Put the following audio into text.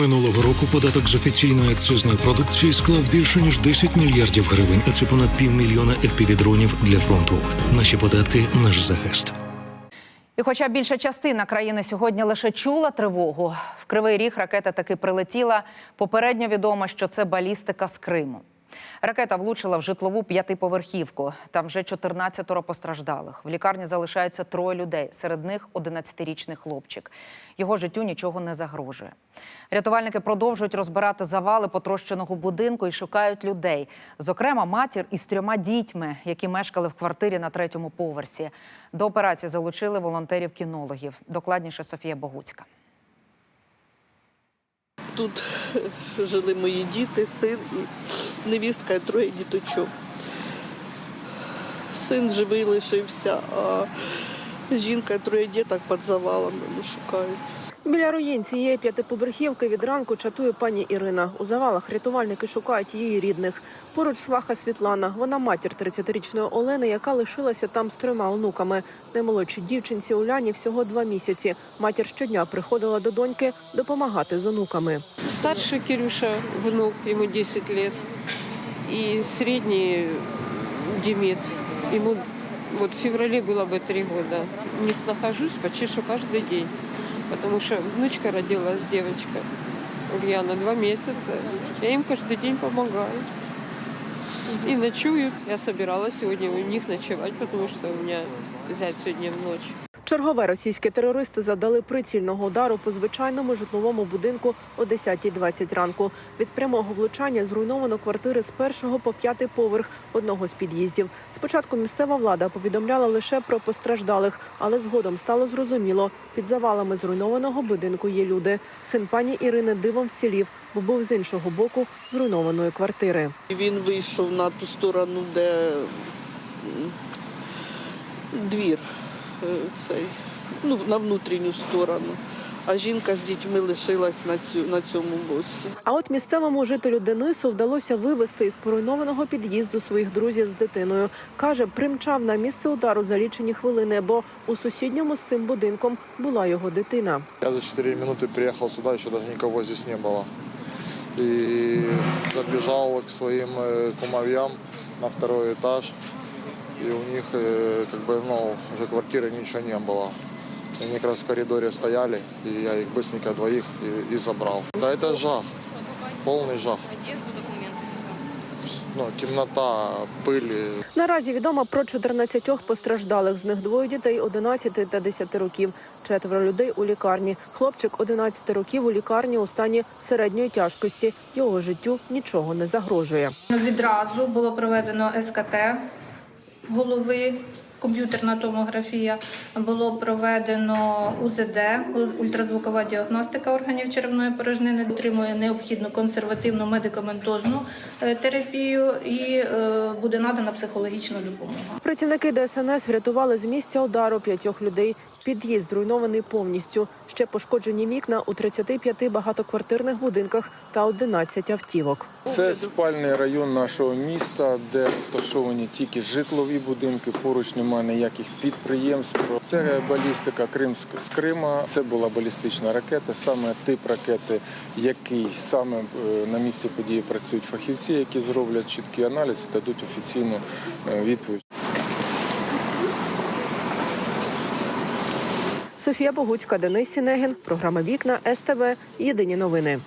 Минулого року податок з офіційної акцизної продукції склав більше ніж 10 мільярдів гривень, а це понад півмільйона FPV-дронів для фронту. Наші податки наш захист. І хоча більша частина країни сьогодні лише чула тривогу, в Кривий Ріг ракета таки прилетіла. Попередньо відомо, що це балістика з Криму. Ракета влучила в житлову п'ятиповерхівку. Там вже 14 постраждалих. В лікарні залишаються троє людей. Серед них 11-річний хлопчик. Його життю нічого не загрожує. Рятувальники продовжують розбирати завали потрощеного будинку і шукають людей. Зокрема, матір із трьома дітьми, які мешкали в квартирі на третьому поверсі. До операції залучили волонтерів-кінологів. Докладніше Софія Богуцька. Тут жили мої діти, син і невістка і троє діточок. Син живий лишився, а жінка і троє діток під завалами шукають. Біля руїн цієї п'ятиповерхівки від ранку чатує пані Ірина. У завалах рятувальники шукають її рідних. Поруч сваха Світлана. Вона матір 30-річної Олени, яка лишилася там з трьома онуками. Наймолодшій дівчинці Уляні всього два місяці. Матір щодня приходила до доньки допомагати з онуками. Старший Кирюша, внук, ему 10 лет И средний Демид, ему вот в феврале было бы 3 года. У них нахожусь почти что каждый день, потому что внучка родилась, девочка, Ульяна, два месяца. Я им каждый день помогаю. И ночуют. Я собиралась сегодня у них ночевать, потому что у меня зять сегодня в ночь. Чергове російські терористи завдали прицільного удару по звичайному житловому будинку о 10.20 ранку. Від прямого влучання зруйновано квартири з першого по п'ятий поверх одного з під'їздів. Спочатку місцева влада повідомляла лише про постраждалих, але згодом стало зрозуміло, під завалами зруйнованого будинку є люди. Син пані Ірини дивом вцілів, бо був з іншого боку зруйнованої квартири. Він вийшов на ту сторону, де двір цей, ну, на внутрішню сторону. А жінка з дітьми лишилась на, цю, на цьому боці. А от місцевому жителю Денису вдалося вивезти із поруйнованого під'їзду своїх друзів з дитиною. Каже, примчав на місце удару за лічені хвилини, бо у сусідньому з цим будинком була його дитина. Я за 4 минуты приехал сюда, еще даже никого здесь не было. И забежал к своим э, кумовьям на второй этаж. И у них э, как бы, ну, уже квартиры ничего не было. И они как раз в коридоре стояли, и я их быстренько двоих и, и забрал. Да это жах, полный жах. Ну, темнота, пыль, Наразі відомо про 14 постраждалих. З них двоє дітей 11 та 10 років. Четверо людей у лікарні. Хлопчик 11 років у лікарні у стані середньої тяжкості. Його життю нічого не загрожує. Відразу було проведено СКТ голови, комп'ютерна томографія, було проведено УЗД, ультразвукова діагностика органів черевної порожнини, отримує необхідну консервативну медикаментозну е, терапію і е, буде надана психологічна допомога. Працівники ДСНС врятували з місця удару п'ятьох людей. Під'їзд зруйнований повністю. Ще пошкоджені вікна у 35 багатоквартирних будинках та 11 автівок. Це спальний район нашого міста, де розташовані тільки житлові будинки. Поруч немає ніяких підприємств. Це балістика Кримськ з Крима. Це була балістична ракета, саме тип ракети, який саме е, на місці події працюють фахівці, які зроблять чіткий аналіз і дадуть офіційну е, відповідь. Софія Богуцька, Денис Сінегін. Програма Вікна СТВ. Єдині новини.